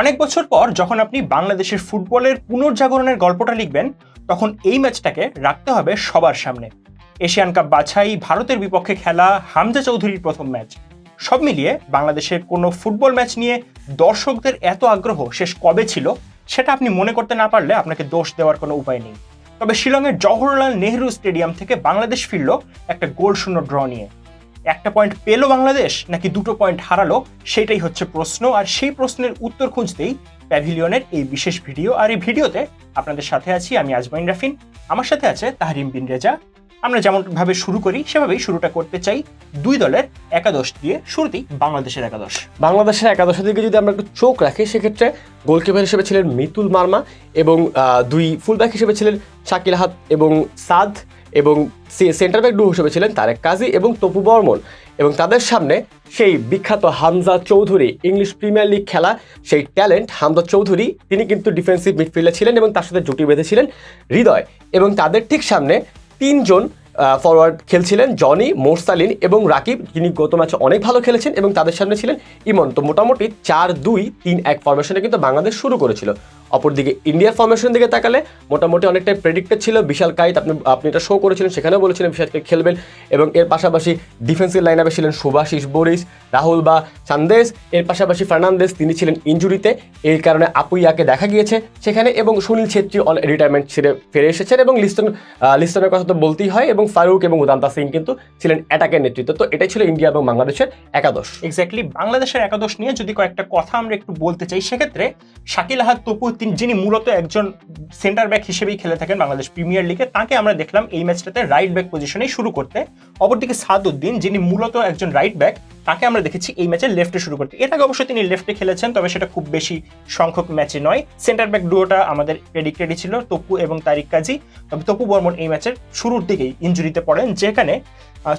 অনেক বছর পর যখন আপনি বাংলাদেশের ফুটবলের পুনর্জাগরণের গল্পটা লিখবেন, তখন এই ম্যাচটাকে রাখতে হবে সবার সামনে। এশিয়ান কাপ বাছাই, ভারতের বিপক্ষে খেলা, হামজা চৌধুরীর প্রথম ম্যাচ। সব মিলিয়ে বাংলাদেশের কোনো ফুটবল ম্যাচ নিয়ে দর্শকদের এত আগ্রহ শেষ কবে ছিল, সেটা আপনি মনে করতে না পারলে আপনাকে দোষ দেওয়ার কোনো উপায় নেই। তবে শিলংয়ের জওহরলাল নেহরু স্টেডিয়াম থেকে বাংলাদেশ ফিরল একটা গোল শূন্য ড্র নিয়ে। একটা পয়েন্ট পেল বাংলাদেশ নাকি দুটো পয়েন্ট হারালো, সেটাই হচ্ছে প্রশ্ন। আর সেই প্রশ্নের উত্তর খুঁজতেই প্যাভিলিয়নের এই বিশেষ ভিডিও আর এই ভিডিওতে আপনাদের সাথে আছি আমি আজমাইন রাফিন। আমার সাথে আছে তাহরিম বিন রেজা। আমরা যেমনভাবে শুরু করি, সেভাবেই শুরুটা করতে চাই দুই দলের একাদশ দিয়ে। শুরুতেই বাংলাদেশের একাদশ। বাংলাদেশের একাদশের দিকে যদি আমরা একটু চোখ রাখি, সেক্ষেত্রে গোলকিপার হিসেবে ছিলেন মিতুল মার্মা এবং দুই ফুলব্যাক হিসেবে ছিলেন শাকিল হাত এবং সাদ। এবং সেন্টার ব্যাক ডু হিসেবে ছিলেন তারেক কাজী এবং তপু বর্মন। এবং তাদের সামনে সেই বিখ্যাত Hamza Chowdhury English Premier League খেলা, সেই ট্যালেন্ট হামজা চৌধুরী, তিনি কিন্তু ডিফেন্সিভ মিডফিল্ডে ছিলেন এবং তার সাথে জুটি বেঁধেছিলেন হৃদয়। এবং তাদের ঠিক সামনে তিনজন ফরওয়ার্ড খেলছিলেন, জনি, মোরসালিন এবং রাকিব, যিনি গত ম্যাচে অনেক ভালো খেলেছেন এবং তাদের সামনে ছিলেন ইমন। তো মোটামুটি চার দুই তিন এক ফরমেশনে কিন্তু বাংলাদেশ শুরু করেছিল। অপরদিকে ইন্ডিয়ার ফরমেশনের দিকে তাকালে মোটামুটি অনেকটাই প্রেডিক্টেড ছিল। বিশাল কাইত আপনি আপনি এটা শো করেছিলেন, সেখানেও বলেছিলেন বিশাল খেলবেন এবং এর পাশাপাশি ডিফেন্সিভ লাইন আপে ছিলেন সুভাশিস বরিস, রাহুল বা সান্দেশ। এর পাশাপাশি ফার্নান্দেস তিনি ছিলেন ইঞ্জুরিতে। এই কারণে আপুইয়াকে দেখা গিয়েছে সেখানে এবং সুনীল ছেত্রী অল রিটায়ারমেন্ট ছেড়ে ফিরে এসেছেন এবং লিস্টন লিস্টনের কথা তো বলতেই হয় এবং ফারুক এবং উদান্তা সিং কিন্তু ছিলেন অ্যাটাকের নেতৃত্ব। তো এটাই ছিল ইন্ডিয়া এবং বাংলাদেশের একাদশ। এক্স্যাক্টলি বাংলাদেশের একাদশ নিয়ে যদি কয়েকটা কথা আমরা একটু বলতে চাই, সেক্ষেত্রে শাকিল আহাদ তপু তিনি, যিনি মূলত একজন সেন্টার ব্যাক হিসেবেই খেলে থাকেন বাংলাদেশ প্রিমিয়ার লিগে তাকে আমরা দেখলাম এই ম্যাচটাতে রাইট ব্যাক পজিশনেই শুরু করতে। অপরদিকে সাদউদ্দিন যিনি মূলত একজন রাইট ব্যাক তাকে আমরা দেখেছি এই ম্যাচে লেফটে শুরু করতে। এর আগে অবশ্যই তিনি লেফটে খেলেছেন তবে সেটা খুব বেশি সংখ্যক ম্যাচে নয়। সেন্টার ব্যাক ডুয়োটা আমাদের প্রেডিক্টেডই ছিল তপু এবং তারিক কাজী। তবে তপু বর্মন এই ম্যাচের শুরুর দিকেই ইঞ্জুরিতে পড়েন যেখানে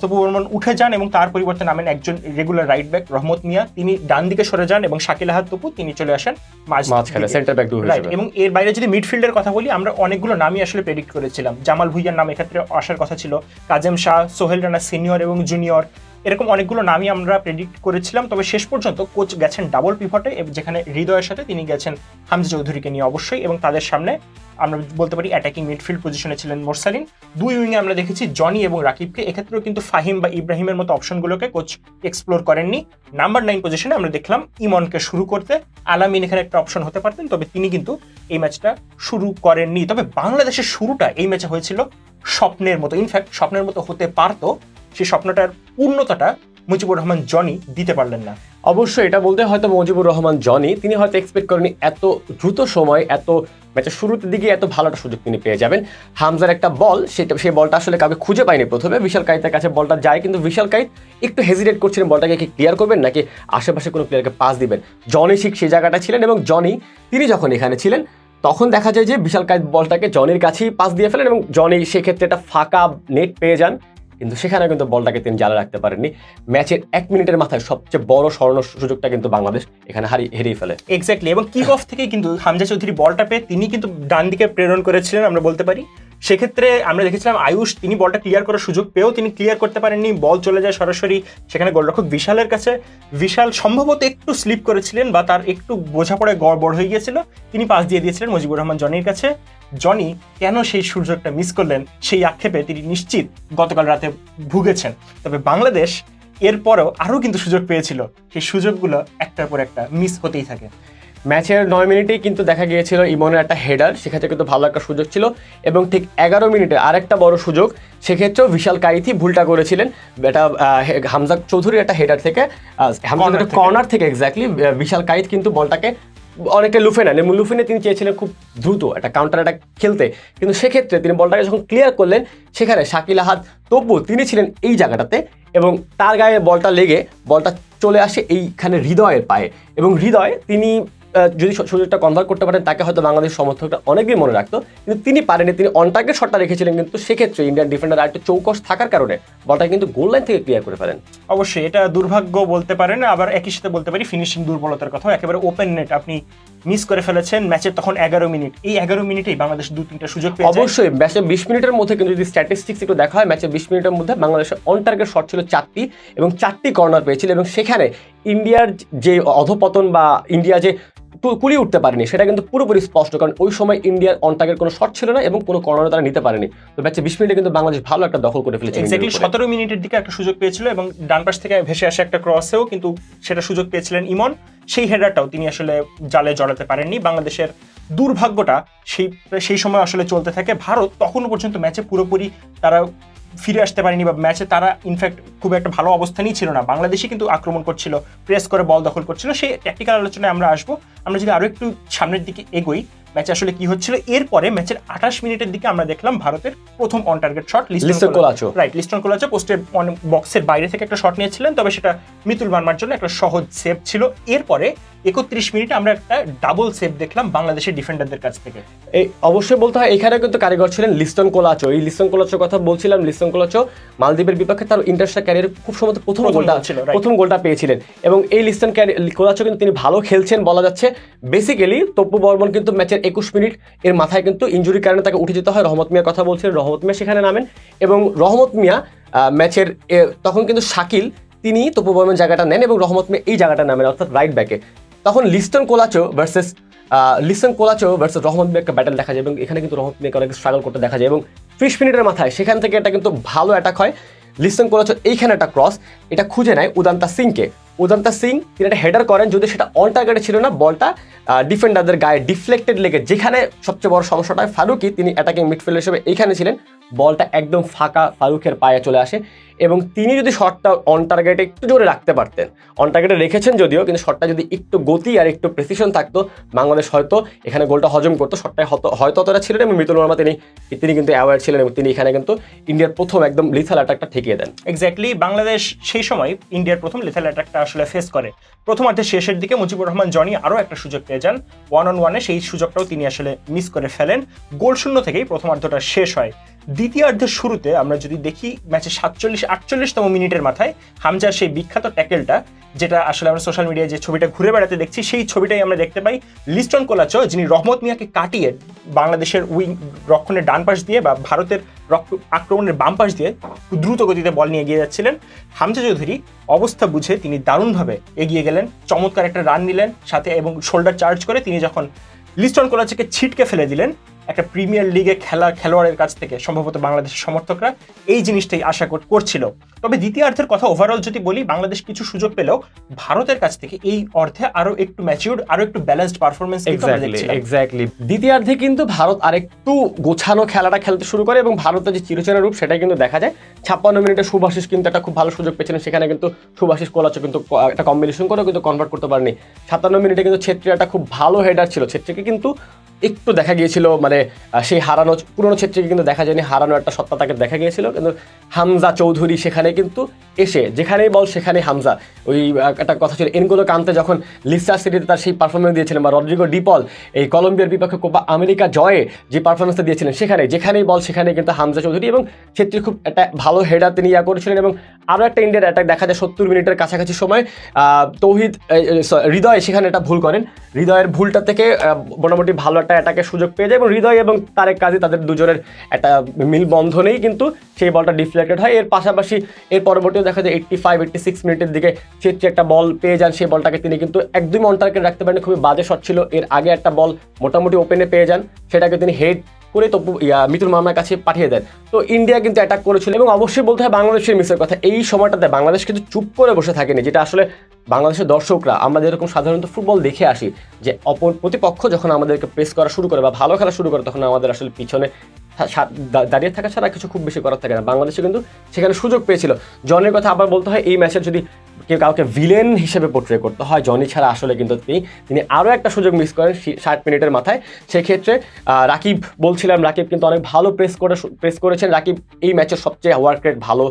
তপু বর্মন উঠে যান এবং তার পরিবর্তে নামেন একজন রেগুলার রাইট ব্যাক রহমত মিয়া। তিনি ডান দিকে সরে যান এবং শাকিল আহাদ তপু তিনি চলে আসেন মাঝখানে সেন্টার ব্যাক রাইট এবং এর বাইরে যদি মিডফিল্ডের কথা বলি আমরা অনেকগুলো নামই আসলে প্রেডিক্ট করেছিলাম। জামাল ভুইয়ার নাম এক্ষেত্রে আসার কথা ছিল। কাজেম শাহ সোহেল রানা সিনিয়র এবং জুনিয়র এরকম অনেকগুলো নামই আমরা প্রেডিক্ট করেছিলাম। তবে শেষ পর্যন্ত কোচ গেছেন ডাবল পিভটে যেখানে হৃদয়ের সাথে তিনি গেছেন হামজা চৌধুরীকে নিয়ে অবশ্যই এবং তাদের সামনে আমরা বলতে পারি অ্যাটাকিং মিডফিল্ড পজিশনে ছিলেন মোরসালিন। দুই উইংয়ে আমরা দেখেছি জনি এবং রাকিবকে, এক্ষেত্রেও কিন্তু ফাহিম বা ইব্রাহিমের মতো অপশনগুলোকে কোচ এক্সপ্লোর করেননি। নাম্বার নাইন পজিশনে আমরা দেখলাম ইমনকে শুরু করতে। আলামিন এখানে একটা অপশন হতে পারতেন, তবে তিনি কিন্তু এই ম্যাচটা শুরু করেননি। তবে বাংলাদেশের শুরুটা এই ম্যাচে হয়েছিল স্বপ্নের মতো। ইনফ্যাক্ট স্বপ্নের মতো হতে পারতো। সেই স্বপ্নটার পূর্ণতাটা মুজিবুর রহমান জনি দিতে পারলেন না। অবশ্যই এটা বলতে হয়তো মুজিবুর রহমান জনি, তিনি হয়তো এক্সপেক্ট করেনি এত দ্রুত সময়, এত ম্যাচের শুরুতে দিকে এত ভালো একটা সুযোগ তিনি পেয়ে যাবেন। হামজার একটা বল, সেটা, সেই বলটা আসলে কাউকে খুঁজে পায়নি প্রথমে। বিশাল কাইতের কাছে বলটা যায়, কিন্তু বিশাল কাইত একটু হেজিটেট করছিলেন বলটাকে কি ক্লিয়ার করবেন, নাকি আশেপাশে কোনো প্লেয়ারকে পাস দিবেন? জনি ঠিক সেই জায়গাটা ছিলেন এবং জনি, তিনি যখন এখানে ছিলেন, তখন দেখা যায় যে বিশাল কাইত বলটাকে জনির কাছেই পাস দিয়ে ফেলেন এবং জনি সেক্ষেত্রে একটা ফাঁকা নেট পেয়ে যান। কিন্তু সেখানে কিন্তু বলটাকে তিনি জালে রাখতে পারেননি। ম্যাচের এক মিনিটের মাথায় সবচেয়ে বড় স্বর্ণ সুযোগটা কিন্তু বাংলাদেশ এখানে হারিয়ে, হেরিয়ে ফেলে। এক্স্যাক্টলি এবং কিক অফ থেকে কিন্তু হামজা চৌধুরী বলটা পেয়ে তিনি কিন্তু ডান দিকে প্রেরণ করেছিলেন, আমরা বলতে পারি। সেক্ষেত্রে আমরা দেখেছিলাম আয়ুষ, তিনি বলটা ক্লিয়ার করার সুযোগ পেয়েও তিনি ক্লিয়ার করতে পারেননি, বল চলে যায় সরাসরি, সেখানে গোলরক্ষক বিশালের কাছে। বিশাল সম্ভবত একটু স্লিপ করেছিলেন বা তার একটু বোঝাপড়ায় গড়বড় হয়ে গিয়েছিল। তিনি পাস দিয়ে দিয়েছিলেন মুজিবুর রহমান জনির কাছে। জনি, কেন সেই সুযোগটা মিস করলেন? সেই আক্ষেপে তিনি নিশ্চিত গতকাল রাতে ভুগেছেন। তবে বাংলাদেশ এরপরেও আরও কিন্তু সুযোগ পেয়েছিল। সেই সুযোগগুলো একটার পর একটা মিস হতেই থাকে। ম্যাচের নয় মিনিটেই কিন্তু দেখা গিয়েছিল ইমনের একটা হেডার সেক্ষেত্রে কিন্তু ভালো একটা সুযোগ ছিল। এবং ঠিক এগারো মিনিটে আরেকটা বড় সুযোগ সেক্ষেত্রেও বিশাল কাইথি ভুলটা করেছিলেন। এটা হামজা চৌধুরীর একটা হেডার থেকে হামজা কর্নার থেকে। এক্স্যাক্টলি বিশাল কাইত কিন্তু বলটাকে অনেকটা লুফে নেন। এবং লুফে তিনি চেয়েছিলেন খুব দ্রুত একটা কাউন্টার অ্যাটাক খেলতে। কিন্তু সেক্ষেত্রে তিনি বলটাকে যখন ক্লিয়ার করলেন সেখানে শাকিল আহাদ তবু তিনি ছিলেন এই জায়গাটাতে এবং তার গায়ে বলটা লেগে বলটা চলে আসে এইখানে হৃদয়ের পায়ে। এবং হৃদয় তিনি যদি সুযোগটা কনভার্ট করতে পারেন তাকে হয়তো বাংলাদেশ সমর্থকরা অনেকদিন মনে রাখতো। কিন্তু তিনি পারেনি তিনি অন টার্গেট শটটা রেখেছিলেন কিন্তু সেক্ষেত্রে ইন্ডিয়ান ডিফেন্ডার আরেকটু চৌকস থাকার কারণে বলটা কিন্তু গোল লাইন থেকে ক্লিয়ার করে ফেলেন। অবশ্যই এটা দুর্ভাগ্য বলতে পারেন আবার একই সাথে বলতে পারি ফিনিশিং দুর্বলতার কথা একেবারে ওপেন নেট আপনি মিস করে ফেলেছেন ম্যাচের তখন এগারো মিনিট এই এগারো মিনিটেই বাংলাদেশ দু তিনটা সুযোগ পেয়ে অবশ্যই ম্যাচে বিশ মিনিটের মধ্যে কিন্তু যদি স্ট্যাটিস্টিক্স একটু দেখা হয় ম্যাচে বিশ মিনিটের মধ্যে বাংলাদেশের অন টার্গেট শট ছিল চারটি এবং চারটি কর্নার পেয়েছিল এবং সেখানে ইন্ডিয়ার যে অধপতন বা ইন্ডিয়া যে কুলিয়ে উঠতে পারেনি। সেটা কিন্তু পুরোপুরি স্পষ্ট কারণ ওই সময় ইন্ডিয়ার অন টার্গেট কোনো শট ছিল না এবং কোনো কর্নার তারা নিতে পারেনি। তো ম্যাচে বিশ মিনিটে কিন্তু বাংলাদেশ ভালো একটা দখল করে ফেলেছে এক্স্যাক্টলি সতেরো মিনিটের দিকে একটা সুযোগ পেয়েছিল এবং ডান পাশ থেকে ভেসে আসা একটা ক্রসেও কিন্তু সেটা সুযোগ পেয়েছিলেন ইমন। সেই হেডারটাও তিনি আসলে জালে জড়াতে পারেননি। বাংলাদেশের দুর্ভাগ্যটা সেই সেই সময় আসলে চলতে থাকে। ভারত তখনও পর্যন্ত ম্যাচে পুরোপুরি তারা ফিরে আসতে পারেনি বা ম্যাচে তারা ইনফ্যাক্ট খুব একটা ভালো অবস্থানই ছিল না। বাংলাদেশই কিন্তু আক্রমণ করছিল প্রেস করে বল দখল করছিল। সেই ট্যাকটিক্যাল আলোচনায় আমরা আসব। আমরা যদি আরও একটু সামনের দিকে এগোই ম্যাচে আসলে কি হচ্ছিল? এরপরে ম্যাচের আঠাশ মিনিটের দিকে আমরা দেখলাম ভারতের প্রথম on target shot Liston Colaco right Liston Colaco পোস্টের বক্সের বাইরে থেকে একটা শট নিয়েছিলেন তবে সেটা মিতুল মার্মার জন্য একটা সহজ সেভ ছিল। এরপরে একত্রিশ মিনিটে আমরা একটা ডাবল সেভ দেখলাম বাংলাদেশের ডিফেন্ডারদের কাছ থেকে। এই অবশ্যই বলতে হয় এখানে কিন্তু কারিগর ছিলেন লিস্টন কোলাচো এই লিস্টন কোলাচোর কথা বলছিলাম লিস্টন কোলাচো মালদ্বীপের বিপক্ষে তার ইন্টারন্যাশনাল ক্যারিয়ার খুব সম্ভবত প্রথম প্রথম গোলটা ছিল, প্রথম গোলটা পেয়েছিলেন। এবং এই লিস্টন কোলাচো কিন্তু তিনি ভালো খেলছেন বলা যাচ্ছে। বেসিক্যালি তপ্পু বর্মন কিন্তু ম্যাচের একুশ মিনিট। এর মাথায় কিন্তু ইঞ্জুরির কারণে তাকে উঠে যেতে হয়। রহমত মিয়ার কথা বলছিলেন রহমত মিয়া সেখানে নামেন এবং রহমত মিয়া ম্যাচের তখন কিন্তু শাকিল, তিনি তপু জায়গাটা নেন এবং রহমত মিয়া এই জায়গাটা নামেন, অর্থাৎ রাইট ব্যাকে তখন লিস্টন কোলাচো ভার্সেস লিসন কোলাচো ভার্সেস রহমত মিয়া একটা ব্যাটেল দেখা যায় এবং এখানে কিন্তু রহমত মিয়াকে অনেক স্ট্রাগল করতে দেখা যায় এবং ত্রিশ মিনিটের মাথায় সেখান থেকে এটা কিন্তু ভালো অ্যাটাক হয়। লিসন করেছ, এইখানে একটা ক্রস এটা খুঁজে নেয় উদান্তা সিংকে। উদান্তা সিং, তিনি একটা হেডার করেন, যদি সেটা অন টার্গেটে ছিল না, বলটা ডিফেন্ডারদের গায়ে ডিফ্লেক্টেড লেগে, যেখানে সবচেয়ে বড় সমস্যাটা ফারুকি, তিনি অ্যাটাকিং মিডফিল্ড হিসেবে এইখানে ছিলেন বলটা একদম ফাঁকা ফারুখের পায়ে চলে আসে। এবং তিনি যদি শটটা অন টার্গেটে একটু জোরে রাখতে পারতেন অন টার্গেটে রেখেছেন যদিও, কিন্তু শটটা যদি একটু গতি আর একটু প্রেসিশন থাকতো, বাংলাদেশ হয়তো এখানে গোলটা হজম করতো শটটাই হয়তো অতটা ছিলেন এবং মিতুল বর্মা তিনি তিনি কিন্তু অ্যাওয়ার্ড ছিলেন এবং তিনি এখানে কিন্তু ইন্ডিয়ার প্রথম একদম লিথাল অ্যাটাকটা ঠেকিয়ে দেন। এক্স্যাক্টলি বাংলাদেশ সেই সময় ইন্ডিয়ার প্রথম লিথাল অ্যাটাকটা আসলে ফেস করে। প্রথমার্ধের শেষের দিকে মুজিবুর রহমান, জনি আরও একটা সুযোগ পেয়ে যান। ওয়ান অন ওয়ানে সেই সুযোগটাও তিনি আসলে মিস করে ফেলেন। গোল শূন্য থেকেই প্রথমার্ধটা শেষ হয়। দ্বিতীয়ার্ধের শুরুতে আমরা যদি দেখি ম্যাচের সাতচল্লিশ, আটচল্লিশতম মিনিটের মাথায় হামজার সেই বিখ্যাত ট্যাকেলটা, যেটা আসলে আমরা সোশ্যাল মিডিয়ায় যে ছবিটা ঘুরে বেড়াতে দেখছি, সেই ছবিটাই আমরা দেখতে পাই লিস্টন কোলাচো, যিনি রহমত মিয়াকে কাটিয়ে বাংলাদেশের উইং রক্ষণের ডান পাশ দিয়ে বা ভারতের আক্রমণের বাম পাশ দিয়ে দ্রুত গতিতে বল নিয়ে এগিয়ে যাচ্ছিলেন। হামজা চৌধুরী অবস্থা বুঝে তিনি দারুণভাবে এগিয়ে গেলেন, চমৎকার একটা রান নিলেন, সাথে এবং শোল্ডার চার্জ করে তিনি যখন লিস্টন কোলাচিকে ছিটকে ফেলে দিলেন একটা প্রিমিয়ার লিগে খেলা খেলোয়াড়ের কাছ থেকে সম্ভবত বাংলাদেশের সমর্থকরা এই জিনিসটাই আশা করছিল। তবে দ্বিতীয়ার্ধের কথা ওভারঅল যদি বলি বাংলাদেশ কিছু সুযোগ পেলেও ভারতের কাছ থেকে এই অর্থে আরও একটু ম্যাচিউর্ড আরও একটু ব্যালেন্সড পারফরমেন্স এক্স্যাক্টলি দ্বিতীয়ার্ধে কিন্তু ভারত আরেকটু গোছানো খেলাটা খেলতে শুরু করে এবং ভারতের যে চিরচেনা রূপ সেটাই কিন্তু দেখা যায়। ছাপ্পান্ন মিনিটে সুভাষিস কিন্তু একটা খুব ভালো সুযোগ পেয়েছিলেন। সেখানে কিন্তু সুভাষিস কোলাচো কিন্তু একটা কম্বিনেশন করেও কিন্তু কনভার্ট করতে পারেনি। সাতান্ন মিনিটে কিন্তু ছেত্রী একটা খুব ভালো হেডার ছিল। ছেত্রীকে কিন্তু একটু দেখা গিয়েছিল মানে সেই হারানো, পুরনো ছেত্রীকে কিন্তু দেখা যায়নি, হারানো একটা সত্তা তাকে দেখা গিয়েছিল, কিন্তু হামজা চৌধুরী সেখানে কিন্তু এসে, যেখানেই বল সেখানে হামজা। ওই একটা কথা ছিল, এনগোলো কান্তে যখন লিস্টার সিটিতে তার সেই পারফরমেন্স দিয়েছিলেন, বা রড্রিগো ডিপল এই কলম্বিয়ার বিপক্ষে কোপা আমেরিকা জয়ে যে পারফরমেন্সটা দিয়েছিলেন, সেখানে, যেখানেই বল সেখানে কিন্তু হামজা চৌধুরী এবং ছেত্রী খুব একটা ভালো হেডার তিনি ইয়া করেছিলেন এবং আরও একটা ইন্ডিয়ার অ্যাটাক দেখা যায় সত্তর মিনিটের কাছাকাছি সময় তৌহিদ হৃদয় সেখানে একটা ভুল করেন। হৃদয়ের ভুলটা থেকে মোটামুটি ভালো একটা অ্যাটাকের সুযোগ পেয়ে যায় এবং হৃদয় এবং তারেক কাজী তাদের দুজনের একটা মিল বন্ধনেই কিন্তু সেই বলটা ডিফ্লেক্টেড হয়। এর পাশাপাশি এর পরবর্তীও দেখা যায় এইট্টি ফাইভ এইট্টি সিক্স মিনিটের দিকে ছেত্রী একটা বল পেয়ে যান সেই বলটাকে। তিনি কিন্তু একদমই অন টার্গেট রাখতে পারেন খুবই বাজে শট ছিল। এর আগে একটা বল মোটামুটি ওপেনে পেয়ে যান সেটাকে তিনি হেড করে ইয়া, মিতুল মামার কাছে পাঠিয়ে দেন। তো ইন্ডিয়া কিন্তু অ্যাটাক করেছিল এবং অবশ্যই বলতে হয় বাংলাদেশের মিসের কথা। এই সময়টাতে বাংলাদেশ কিন্তু চুপ করে বসে থাকেনি যেটা আসলে বাংলাদেশের দর্শকরা আমরা যেরকম সাধারণত ফুটবল দেখে আসি, যে অপর প্রতিপক্ষ যখন আমাদেরকে প্রেস করা শুরু করে বা ভালো খেলা শুরু করে, তখন আমাদের আসলে পিছনে দাঁড়িয়ে থাকা ছাড়া কিছু খুব বেশি করার থাকে না। বাংলাদেশে কিন্তু সেখানে সুযোগ পেয়েছিল। জনের কথা আবার বলতে হয়, এই ম্যাচের যদি কেউ কাউকে ভিলেন হিসেবে পোট্রে করতে হয় জনি ছাড়া আসলে কিন্তু তিনি তিনি আরও একটা সুযোগ মিস করেন ষাট মিনিটের মাথায়। সেক্ষেত্রে রাকিব বলছিলাম, রাকিব কিন্তু অনেক ভালো প্রেস করে প্রেস করেছেন। রাকিব এই ম্যাচের সবচেয়ে ওয়ার্ক রেট ভালো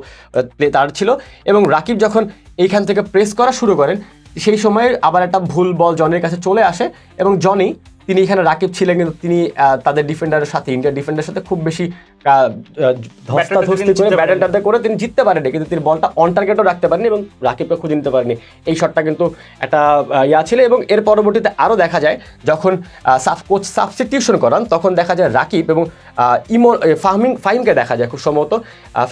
প্লে তার ছিল। এবং রাকিব যখন এইখান থেকে প্রেস করা শুরু করেন। সেই সময় আবার একটা ভুল বল জনের কাছে চলে আসে এবং জনি তিনি এখানে রাকিব ছিলেন কিন্তু তিনি তাদের ডিফেন্ডারের সাথে ইন্ডিয়ার ডিফেন্ডারের সাথে খুব বেশি ধস্তাধস্তি করে করে তিনি জিততে পারেনি কিন্তু তিনি বলটা অন টার্গেটও রাখতে পারেনি এবং রাকিবকে খুঁজে নিতে পারেনি এই শটটা কিন্তু একটা ইয়া ছিল এবং এর পরবর্তীতে আরও দেখা যায় যখন সাফ কোচ সাবস্টিটিউশন করান তখন দেখা যায় রাকিব এবং আহ, ইমো এ, ফাহমিং ফাহিমকে দেখা যায় খুব সম্ভবত।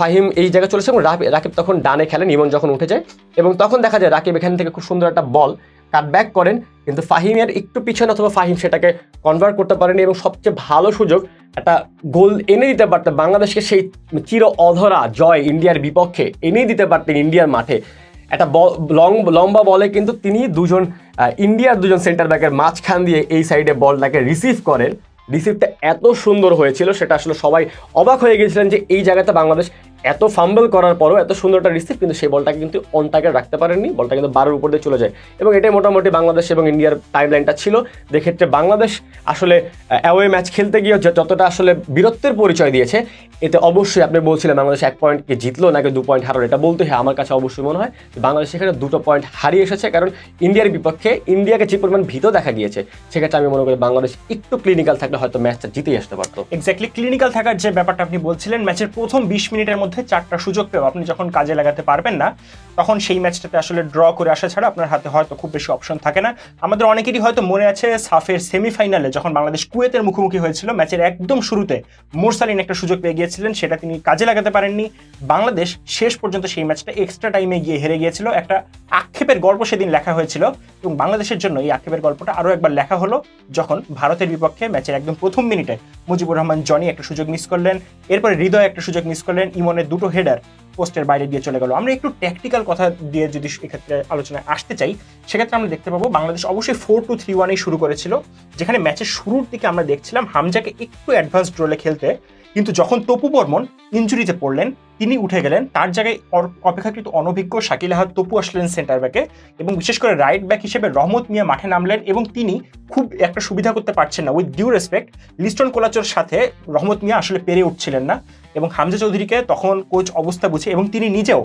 ফাহিম এই জায়গায় চলেছে এবং রাকিব তখন ডানে খেলেন ইমন যখন উঠে যায় এবং তখন দেখা যায় রাকিব এখান থেকে খুব সুন্দর একটা বল কাট ব্যাক করেন, কিন্তু ফাহিমের একটু পিছনে অথবা ফাহিম সেটাকে কনভার্ট করতে পারেনি এবং সবচেয়ে ভালো সুযোগ একটা গোল এনে দিতে পারতেন বাংলাদেশকে সেই চির অধরা জয় ইন্ডিয়ার বিপক্ষে এনে দিতে পারতেন ইন্ডিয়ার মাঠে। একটা লং, লম্বা বলে কিন্তু তিনি দুজন ইন্ডিয়ার দুজন সেন্টার ব্যাকের মাঝখান দিয়ে এই সাইডে বলটাকে রিসিভ করেন। রিসিভটা এত সুন্দর হয়েছিল, সেটা আসলে সবাই অবাক হয়ে গেছিলেন যে এই জায়গাতে বাংলাদেশ এত ফাম্বল করার পরও এত সুন্দর একটা রিসিভ কিন্তু সেই বলটাকে কিন্তু অন টার্গেট রাখতে পারেননি। বলটা কিন্তু বারোর উপর দিয়ে চলে যায়। এবং এটাই মোটামুটি বাংলাদেশ এবং ইন্ডিয়ার টাইমলাইনটা ছিল যেক্ষেত্রে বাংলাদেশ আসলে অ্যাওয়ে ম্যাচ খেলতে গিয়ে যতটা আসলে বীরত্বের পরিচয় দিয়েছে, এতে অবশ্যই আপনি বলছিলেন বাংলাদেশ এক পয়েন্টকে জিতলো নাকি দু পয়েন্ট হারালো, এটা বলতে হ্যাঁ। আমার কাছে অবশ্যই মনে হয় বাংলাদেশ সেখানে দুটো পয়েন্ট হারিয়ে এসেছে। কারণ ইন্ডিয়ার বিপক্ষে ইন্ডিয়াকে যে পরিমাণ ভীত দেখা গিয়েছে, সেক্ষেত্রে আমি মনে করি বাংলাদেশ একটু ক্লিনিক্যাল থাকলে হয়তো ম্যাচটা জিতেই আসতে পারতো। এক্স্যাক্টলি ক্লিনিক্যাল থাকার যে ব্যাপারটা আপনি বলছিলেন ম্যাচের প্রথম বিশ মিনিটের মধ্যে চারটা সুযোগ পেয়েও আপনি যখন কাজে লাগাতে পারবেন না, তখন সেই ম্যাচটাতে আসলে ড্র করে আসা ছাড়া আপনার হাতে হয়তো খুব বেশি অপশন থাকে না। আমাদের অনেকেরই হয়তো মনে আছে সাফের সেমিফাইনালে যখন বাংলাদেশ কুয়েতের মুখোমুখি হয়েছিল, ম্যাচের একদম শুরুতে মোরসালিন একটা সুযোগ পেয়ে গিয়েছিলেন, সেটা তিনি কাজে লাগাতে পারেননি। বাংলাদেশ শেষ পর্যন্ত সেই ম্যাচটা এক্সট্রা টাইমে গিয়ে হেরে গিয়েছিল। একটা আক্ষেপের গল্প সেদিন লেখা হয়েছিল এবং বাংলাদেশের জন্য এই আক্ষেপের গল্পটা আরও একবার লেখা হলো, যখন ভারতের বিপক্ষে ম্যাচের একদম প্রথম মিনিটে মুজিবুর রহমান জনি একটা সুযোগ মিস করলেন, এরপরে হৃদয় একটা সুযোগ মিস করলেন ইমনের দুটো হেডার পোস্টের বাইরে দিয়ে চলে গেল। আমরা একটু ট্যাকটিক্যাল কথা দিয়ে যদি এক্ষেত্রে আলোচনায় আসতে চাই, সেক্ষেত্রে আমরা দেখতে পাবো বাংলাদেশ অবশ্যই ফোর টু থ্রি ওয়ানেই শুরু করেছিল, যেখানে ম্যাচের শুরুর দিকে আমরা দেখছিলাম হামজাকে একটু অ্যাডভান্সড রোলে খেলতে, কিন্তু যখন তপু বর্মন ইঞ্জুরিতে পড়লেন, তিনি উঠে গেলেন, তার জায়গায় অপেক্ষাকৃত অনভিজ্ঞ শাকিল আহাদ তপু আসলেন সেন্টার ব্যাকে এবং বিশেষ করে রাইট ব্যাক হিসেবে রহমত মিয়া মাঠে নামলেন এবং তিনি খুব একটা সুবিধা করতে পারছেন না। উইথ ডিউ রেসপেক্ট লিস্টন কোলাচোর সাথে রহমত মিয়া আসলে পেরে উঠছিলেন না। এবং হামজা চৌধুরীকে তখন কোচ অবস্থা বুঝে এবং তিনি নিজেও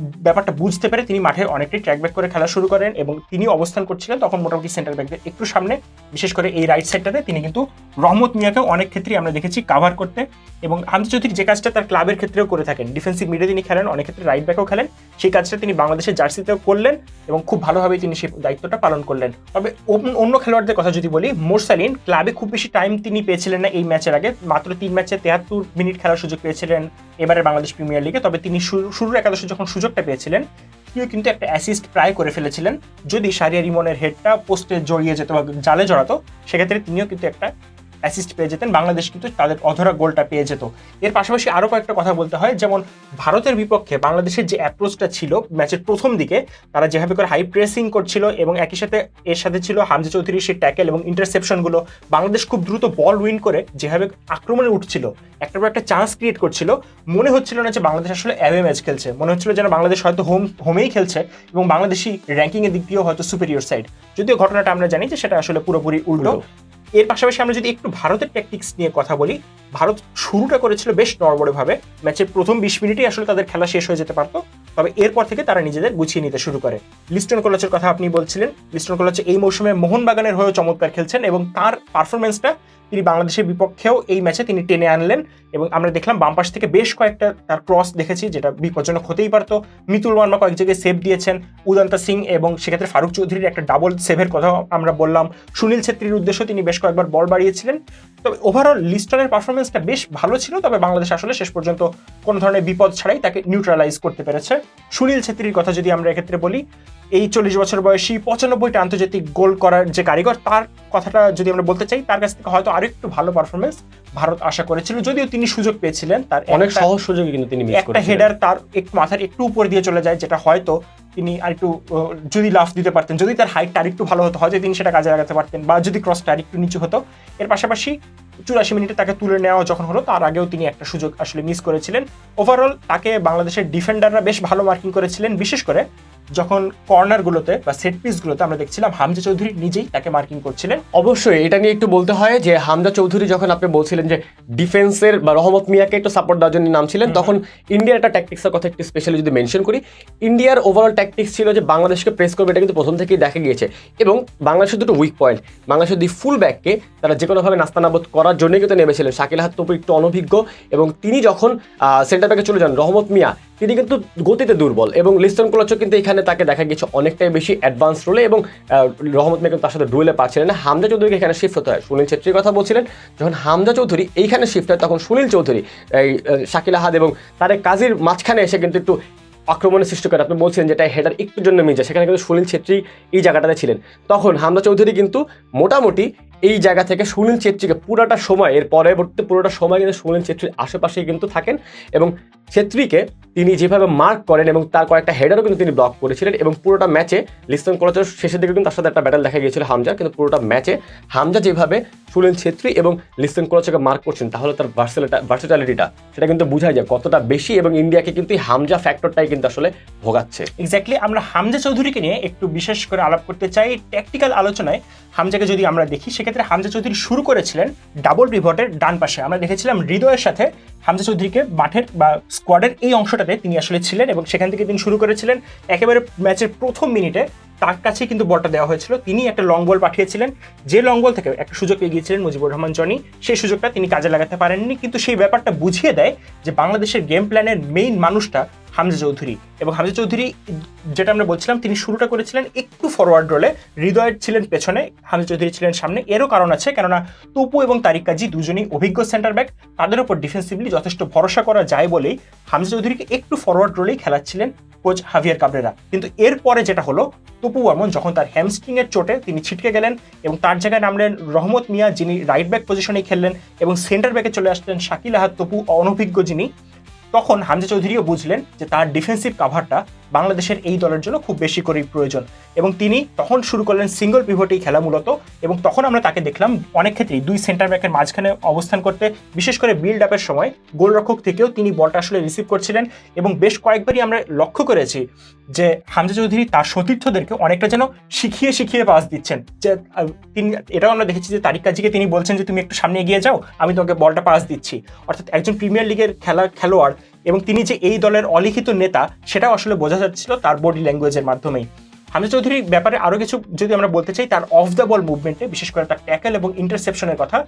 ব্যাপারটা বুঝতে পেরে তিনি মাঠে অনেকটাই ট্র্যাক ব্যাক করে খেলা শুরু করেন এবং তিনি অবস্থান করছিলেন তখন মোটামুটি সেন্টার ব্যাকদের একটু সামনে। বিশেষ করে এই রাইট সাইডটাতে তিনি কিন্তু রহমত মিয়াকে অনেক ক্ষেত্রেই আমরা দেখেছি কাভার করতে এবং হামজা চৌধুরী যে কাজটা তার ক্লাবের ক্ষেত্রেও করে থাকেন। ডিফেন্সিভ মিডে তিনি খেলেন, অনেক ক্ষেত্রে রাইট ব্যাকও খেলেন। সেই কাজটা তিনি বাংলাদেশের জার্সিতেও করলেন এবং খুব ভালোভাবে তিনি সেই দায়িত্বটা পালন করলেন। তবে অন্য- খেলোয়াড়দের কথা যদি বলি মোরসালিন ক্লাবে খুব বেশি টাইম তিনি পেয়েছিলেন না এই ম্যাচের আগে। মাত্র তিন ম্যাচে তেহাত্তর মিনিট খেলার সুযোগ পেয়েছিলেন এবারে বাংলাদেশ প্রিমিয়ার লিগে তবে তিনি শুরু- শুরুর একাদশে যখন সুযোগটা পেয়েছিলেন। তিনিও কিন্তু একটা অ্যাসিস্ট প্রায় করে ফেলেছিলেন। যদি সারিয়া রিমনের হেডটা পোস্টে জড়িয়ে যেত বা জালে জড়াতো, সেক্ষেত্রে তিনিও কিন্তু একটা অ্যাসিস্ট পেয়ে যেতেন। বাংলাদেশ কিন্তু তাদের অধরা গোলটা পেয়ে যেত। এর পাশাপাশি আরও কয়েকটা কথা বলতে হয়। যেমন ভারতের বিপক্ষে বাংলাদেশের যে অ্যাপ্রোচটা ছিল ম্যাচের প্রথম দিকে, তারা যেভাবে করে হাই প্রেসিং করছিল এবং একই সাথে এর সাথে ছিল হামজা চৌধুরীর সেই ট্যাকেল এবং ইন্টারসেপশনগুলো বাংলাদেশ খুব দ্রুত বল উইন করে যেভাবে আক্রমণে উঠছিল, একটার পর একটা চান্স ক্রিয়েট করছিল। মনে হচ্ছিল না যে বাংলাদেশ আসলে অ্যাওয়ে ম্যাচ খেলছে। মনে হচ্ছিল যেন বাংলাদেশ হয়তো হোম হোমেই খেলছে এবং বাংলাদেশি র্যাঙ্কিংয়ের দিক দিয়েও হয়তো সুপেরিয়র সাইড যদিও ঘটনাটা আমরা জানি যে সেটা আসলে পুরোপুরি উল্টো। এর পাশাপাশি আমরা যদি একটু ভারতের ট্যাকটিক্স নিয়ে কথা বলি, ভারত শুরুটা করেছিল বেশ নড়বড়েভাবে। ম্যাচের প্রথম বিশ মিনিটেই আসলে তাদের খেলা শেষ হয়ে যেতে পারতো। তবে এরপর থেকে তারা নিজেদের গুছিয়ে নিতে শুরু করে। লিস্টন কোলাচের কথা আপনি বলছিলেন। লিস্টন কোলাচ এই মৌসুমে মোহনবাগানের হয়েও চমৎকার খেলছেন এবং তার পারফরমেন্সটা তিনি বাংলাদেশের বিপক্ষেও এই ম্যাচে তিনি টেনে আনলেন এবং আমরা দেখলাম বাম পাশ থেকে বেশ কয়েকটা তার ক্রস দেখেছি, যেটা বিপজ্জনক হতেই পারতো। মিতুল ওয়ার্মা কয়েক জায়গায় সেভ দিয়েছেন উদান্তা সিং এবং সেক্ষেত্রে ফারুক চৌধুরীর একটা ডাবল সেভের কথা আমরা বললাম। সুনীল ছেত্রীর উদ্দেশ্য তিনি বেশ কয়েকবার বল বাড়িয়েছিলেন। তবে ওভারঅল লিস্টনের পারফরমেন্সটা বেশ ভালো ছিল, তবে বাংলাদেশ আসলে শেষ পর্যন্ত কোনো ধরনের বিপদ ছাড়াই তাকে নিউট্রালাইজ করতে পেরেছে। সুনীল ছেত্রীর কথা যদি আমরা এক্ষেত্রে বলি এই চল্লিশ বছর বয়সী পঁচানব্বইটা আন্তর্জাতিক গোল করার যে কারিগর তার কথাটা যদি আমরা বলতে চাই তার কাছ থেকে হয়তো আরেকটু ভালো পারফরমেন্স ভারত আশা করেছিল। যদিও তিনি সুযোগ পেয়েছিলেন তার অনেক সহজ সুযোগই কিন্তু তিনি একটা হেডার তার একটু মাথার একটু উপর দিয়ে চলে যায় যেটা হয়তো তিনি আরেকটু যদি লাফ দিতে পারতেন যদি তার হাইটটা আরেকটু ভালো হতো হয়তো তিনি সেটা কাজে লাগাতে পারতেন বা যদি ক্রসটা আরেকটু নিচু হতো। এর পাশাপাশি চুরাশি মিনিটে তাকে তুলে নেওয়া যখন হলো তার আগেও তিনি একটা সুযোগ আসলে মিস করেছিলেন। ওভারঅল তাকে বাংলাদেশের ডিফেন্ডাররা বেশ ভালো মার্কিং করেছিলেন বিশেষ করে যখন কর্নারগুলোতে বা সেট পিসগুলোতে আমরা দেখছিলাম হামজা চৌধুরী নিজেই তাকে মার্কিং করছিলেন। অবশ্যই এটা নিয়ে একটু বলতে হয় যে হামজা চৌধুরী যখন আপনি বলছিলেন যে ডিফেন্সের বা রহমত মিয়াকে একটু সাপোর্ট দেওয়ার জন্য নামছিলেন তখন ইন্ডিয়ার একটা ট্যাকটিক্সের কথা একটু স্পেশালি যদি মেনশন করি ইন্ডিয়ার ওভারঅল ট্যাকটিক্স ছিল যে বাংলাদেশকে প্রেস করবে এটা কিন্তু প্রথম থেকেই দেখা গিয়েছে। এবং বাংলাদেশের দুটো উইক পয়েন্ট বাংলাদেশের দুই ফুল ব্যাককে তারা যে কোনোভাবে নাস্তানাবোধ করার জন্যই কিন্তু নেমেছিলেন। শাকিল হাত তপু একটু অনভিজ্ঞ এবং তিনি যখন সেন্টার ব্যাকে চলে যান রহমত মিয়া তিনি কিন্তু গতিতে দুর্বল এবং লিস্টন কোলাচও কিন্তু এখানে তাকে দেখা গেছে অনেকটাই বেশি অ্যাডভান্স রোলে এবং রহমত মিয়া তার সাথে ডুয়েলে পারছিলেন না। হামজা চৌধুরীকে এখানে শিফট হতে হয়। সুনীল ছেত্রীর কথা বলছিলেন, যখন হামজা চৌধুরী এইখানে শিফট হয়, তখন সুনীল চৌধুরী, এই শাকিল আহাদ এবং তারেক কাজীর মাঝখানে এসে কিন্তু একটু আক্রমণের সৃষ্টি করে। আপনি বলছেন যেটা হেডার একটু জন্য যায় সেখানে কিন্তু সুনীল ছেত্রী এই জায়গাটাতে ছিলেন। তখন হামদা চৌধুরী কিন্তু মোটামুটি এই জায়গা থেকে সুনীল ছেত্রীকে পুরোটা সময়, এর পরবর্তী পুরোটা সময় কিন্তু সুনীল ছেত্রীর আশেপাশেই কিন্তু থাকেন এবং ছেত্রীকে তিনি যেভাবে মার্ক করেন এবং তার কয়েকটা হেডারও কিন্তু তিনি ব্লক করেছিলেন এবং পুরোটা ম্যাচে লিস্টন কলেজের শেষের দিকে কিন্তু তার সাথে একটা ব্যাটেল দেখা গিয়েছিল হামজা, কিন্তু পুরোটা ম্যাচে হামজা যেভাবে সুনীল ছেত্রী এবং লিস্টন কলেজকে মার্ক করছেন, তাহলে তার ভার্সিটালিটিটা সেটা কিন্তু বোঝাই যায় কতটা বেশি এবং ইন্ডিয়াকে কিন্তু হামজা ফ্যাক্টরটাই কিন্তু আসলে ভোগাচ্ছে। এক্স্যাক্টলি আমরা হামজা চৌধুরীকে নিয়ে একটু বিশেষ করে আলাপ করতে চাই। ট্যাকটিক্যাল আলোচনায় হামজাকে যদি আমরা দেখি সেক্ষেত্রে হামজা চৌধুরী শুরু করেছিলেন ডাবল পিভটের ডান পাশে। আমরা দেখেছিলাম হৃদয়ের সাথে হামজা চৌধুরীকে মাঠের বা স্কোয়াডের এই অংশটাতে তিনি আসলে ছিলেন এবং সেখান থেকে তিনি শুরু করেছিলেন একেবারে ম্যাচের প্রথম মিনিটে। তার কাছে কিন্তু বলটা দেওয়া হয়েছিল। তিনি একটা লং বল পাঠিয়েছিলেন। যে লং বল থেকে একটা সুযোগ পেয়ে গিয়েছিলেন মুজিবুর রহমান, জনি। সেই সুযোগটা তিনি কাজে লাগাতে পারেননি। কিন্তু সেই ব্যাপারটা বুঝিয়ে দেয় যে বাংলাদেশের গেম প্ল্যানের মেইন মানুষটা হামজা চৌধুরী। এবং হামজা চৌধুরী, যেটা আমরা বলছিলাম, তিনি শুরুটা করেছিলেন একটু ফরওয়ার্ড রোলে হৃদয় ছিলেন পেছনে, হামজা চৌধুরী ছিলেন সামনে। এরও কারণ আছে, কেননা তপু এবং তারিক কাজী দুজনেই অভিজ্ঞ সেন্টার ব্যাক তাদের উপর ডিফেন্সিভলি যথেষ্ট ভরসা করা যায় বলেই হামজা চৌধুরীকে একটু ফরওয়ার্ড রোলেই খেলাচ্ছিলেন কোচ হাভিয়ার কাবরেরা। কিন্তু এরপরে যেটা হলো, তপু বর্মন যখন তার হ্যামস্ট্রিং এর চোটে তিনি ছিটকে গেলেন এবং তার জায়গায় নামলেন রহমত মিয়া, যিনি রাইট ব্যাক পজিশনে খেললেন এবং সেন্টার ব্যাকে চলে আসলেন শাকিল আহাদ তপু, অনভিজ্ঞ যিনি। তখন হামজা চৌধুরীও বুঝলেন যে তার ডিফেন্সিভ কাভারটা বাংলাদেশের এই দলের জন্য খুব বেশি করেই প্রয়োজন। এবং তিনি তখন শুরু করলেন সিঙ্গল পিভটেই খেলা মূলত এবং তখন আমরা তাকে দেখলাম অনেক ক্ষেত্রেই দুই সেন্টার ব্যাকের মাঝখানে অবস্থান করতে, বিশেষ করে বিল্ড আপের সময় গোলরক্ষক থেকেও তিনি বলটা আসলে রিসিভ করছিলেন এবং বেশ কয়েকবারই আমরা লক্ষ্য করেছি যে হামজা চৌধুরী তার সতীর্থদেরকে অনেকটা যেন শিখিয়ে শিখিয়ে পাস দিচ্ছেন। যে তিনি, এটাও আমরা দেখেছি যে তারিক কাজীকে তিনি বলছেন যে, তুমি একটু সামনে এগিয়ে যাও, আমি তোমাকে বলটা পাস দিচ্ছি। অর্থাৎ একজন প্রিমিয়ার লিগের খেলা, খেলোয়াড় এবং তিনি যে এই দলের অলিখিত নেতা, সেটাও আসলে বোঝা যাচ্ছিল তার বডি ল্যাঙ্গুয়েজের মাধ্যমেই। হামিদ চৌধুরীর ব্যাপারে আরও কিছু যদি আমরা বলতে চাই, তার অফ দ্য বল মুভমেন্টে বিশেষ করে তার ট্যাকেল এবং ইন্টারসেপশনের কথা,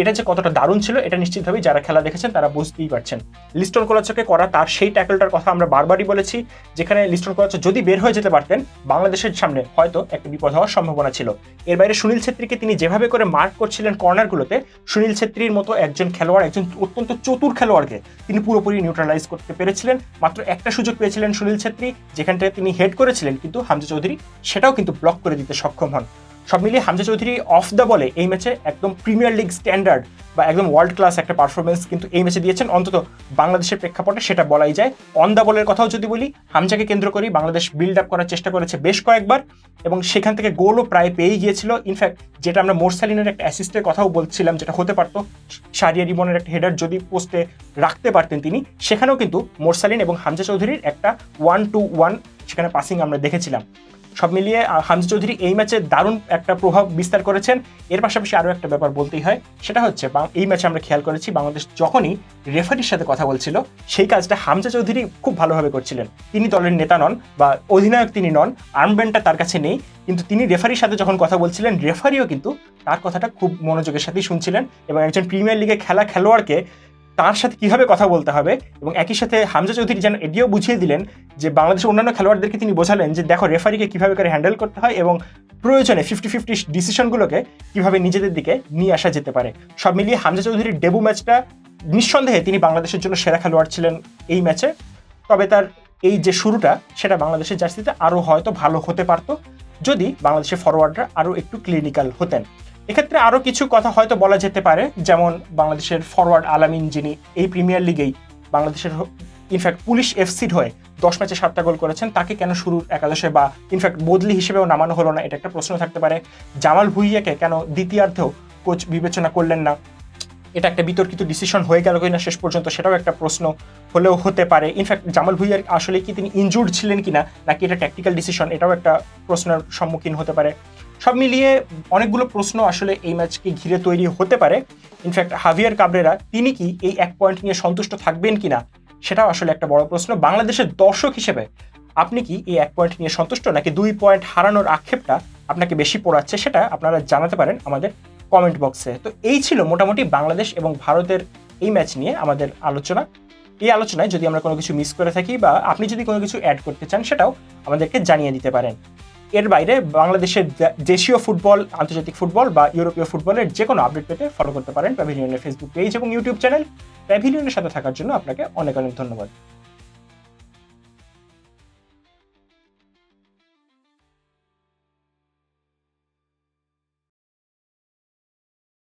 এটা যে কতটা দারুণ ছিল, এটা নিশ্চিতভাবেই যারা খেলা দেখেছেন তারা বুঝতেই পারছেন। লিস্টন কোলাচকে করা তার সেই ট্যাকেলটার কথা আমরা বারবারই বলেছি, যেখানে লিস্টন কোলাচ যদি বের হয়ে যেতে পারতেন, বাংলাদেশের সামনে হয়তো একটা বিপদ হওয়ার সম্ভাবনা ছিল। এর বাইরে সুনীল ছেত্রীকে তিনি যেভাবে করে মার্ক করছিলেন কর্নারগুলোতে সুনীল ছেত্রীর মতো একজন খেলোয়াড়, একজন অত্যন্ত চতুর খেলোয়াড়কে তিনি পুরোপুরি নিউট্রালাইজ করতে পেরেছিলেন। মাত্র একটা সুযোগ পেয়েছিলেন সুনীল ছেত্রী, যেখানটায় তিনি হেড করেছিলেন, কিন্তু হামজা চৌধুরী সেটাও কিন্তু ব্লক করে দিতে সক্ষম হন। সব মিলিয়ে হামজা চৌধুরী অফ দ্য বলে এই ম্যাচে একদম প্রিমিয়ার লিগ স্ট্যান্ডার্ড বা একদম ওয়ার্ল্ড ক্লাস একটা পারফরমেন্স কিন্তু এই ম্যাচে দিয়েছেন। অন্তত বাংলাদেশের প্রেক্ষাপটে সেটা বলাই যায়। অন দ্য বলের কথাও যদি বলি, হামজাকে কেন্দ্র করি বাংলাদেশ বিল্ড আপ করার চেষ্টা করেছে বেশ কয়েকবার এবং সেখান থেকে গোলও প্রায় পেয়েই গিয়েছিল। ইনফ্যাক্ট যেটা আমরা মোরসালিনের একটা অ্যাসিস্টের কথাও বলছিলাম, যেটা হতে পারতো, সারিয়া রিবনের একটা হেডার যদি পোস্টে রাখতে পারতেন তিনি, সেখানেও কিন্তু মোরসালিন এবং হামজা চৌধুরীর একটা ওয়ান টু ওয়ান সেখানে পাসিং আমরা দেখেছিলাম। সব মিলিয়ে হামজা চৌধুরী এই ম্যাচে দারুণ একটা প্রভাব বিস্তার করেছেন। এর পাশাপাশি আরও একটা ব্যাপার বলতেই হয়, সেটা হচ্ছে এই ম্যাচে আমরা খেয়াল করেছি বাংলাদেশ যখনই রেফারির সাথে কথা বলছিল, সেই কাজটা হামজা চৌধুরী খুব ভালোভাবে করছিলেন। তিনি দলের নেতা নন বা অধিনায়ক তিনি নন আর্মব্যান্ডটা তার কাছে নেই, কিন্তু তিনি রেফারির সাথে যখন কথা বলছিলেন, রেফারিও কিন্তু তার কথাটা খুব মনোযোগের সাথেই শুনছিলেন এবং একজন প্রিমিয়ার লিগে খেলা খেলোয়াড়কে তার সাথে কীভাবে কথা বলতে হবে এবং একই সাথে হামজা চৌধুরী যেন এটিও বুঝিয়ে দিলেন যে বাংলাদেশের অন্যান্য খেলোয়াড়দেরকে তিনি বোঝালেন যে দেখো, রেফারিকে কীভাবে করে হ্যান্ডেল করতে হয় এবং প্রয়োজনে ফিফটি ফিফটি ডিসিশনগুলোকে কীভাবে নিজেদের দিকে নিয়ে আসা যেতে পারে। সব মিলিয়ে হামজা চৌধুরীর ডেবু ম্যাচটা নিঃসন্দেহে তিনি বাংলাদেশের জন্য সেরা খেলোয়াড় ছিলেন এই ম্যাচে তবে তার এই যে শুরুটা, সেটা বাংলাদেশের জার্সিতে আরও হয়তো ভালো হতে পারতো যদি বাংলাদেশের ফরওয়ার্ডরা আরও একটু ক্লিনিক্যাল হতেন। এক্ষেত্রে আরও কিছু কথা হয়তো বলা যেতে পারে, যেমন বাংলাদেশের ফরওয়ার্ড আলামিন যিনি এই প্রিমিয়ার লিগেই বাংলাদেশের ইনফ্যাক্ট পুলিশ এফসিড হয়ে দশ ম্যাচে সাতটা গোল করেছেন, তাকে কেন শুরুর একাদশে বা ইনফ্যাক্ট বদলি হিসেবেও নামানো হলো না, এটা একটা প্রশ্ন থাকতে পারে। জামাল ভুইয়াকে কেন দ্বিতীয়ার্ধেও কোচ বিবেচনা করলেন না? এটা একটা বিতর্কিত ডিসিশন হয়ে গেল কিনা শেষ পর্যন্ত সেটাও একটা প্রশ্ন হলেও হতে পারে। ইনফ্যাক্ট জামাল ভুইয়ার আসলে কি তিনি ইনজুর্ড ছিলেন কিনা, নাকি এটা ট্যাকটিক্যাল ডিসিশন এটাও একটা প্রশ্নের সম্মুখীন হতে পারে। সব মিলিয়ে অনেকগুলো প্রশ্ন আসলে এই ম্যাচকে ঘিরে তৈরি হতে পারে। ইনফ্যাক্ট হাভিয়ার কাবরেরা তিনি কি এই এক পয়েন্ট নিয়ে সন্তুষ্ট থাকবেন কিনা, সেটাও আসলে একটা বড় প্রশ্ন। বাংলাদেশের দর্শক হিসেবে আপনি কি এই এক পয়েন্ট নিয়ে সন্তুষ্ট, নাকি দুই পয়েন্ট হারানোর আক্ষেপটা আপনাকে বেশি পড়াচ্ছে, সেটা আপনারা জানাতে পারেন আমাদের কমেন্ট বক্সে তো এই ছিল মোটামুটি বাংলাদেশ এবং ভারতের এই ম্যাচ নিয়ে আমাদের আলোচনা। এই আলোচনায় যদি আমরা কোনো কিছু মিস করে থাকি বা আপনি যদি কোনো কিছু অ্যাড করতে চান, সেটাও আমাদেরকে জানিয়ে দিতে পারেন। এর বাইরে বাংলাদেশের দেশীয় ফুটবল, আন্তর্জাতিক ফুটবল বা ইউরোপীয় ফুটবলের যে কোনো আপডেট পেতে ফলো করতে পারেন প্যাভিলিয়নের ফেসবুক পেজ এবং ইউটিউব চ্যানেল প্যাভিলিয়নের সাথে থাকার জন্য আপনাকে অনেক অনেক ধন্যবাদ।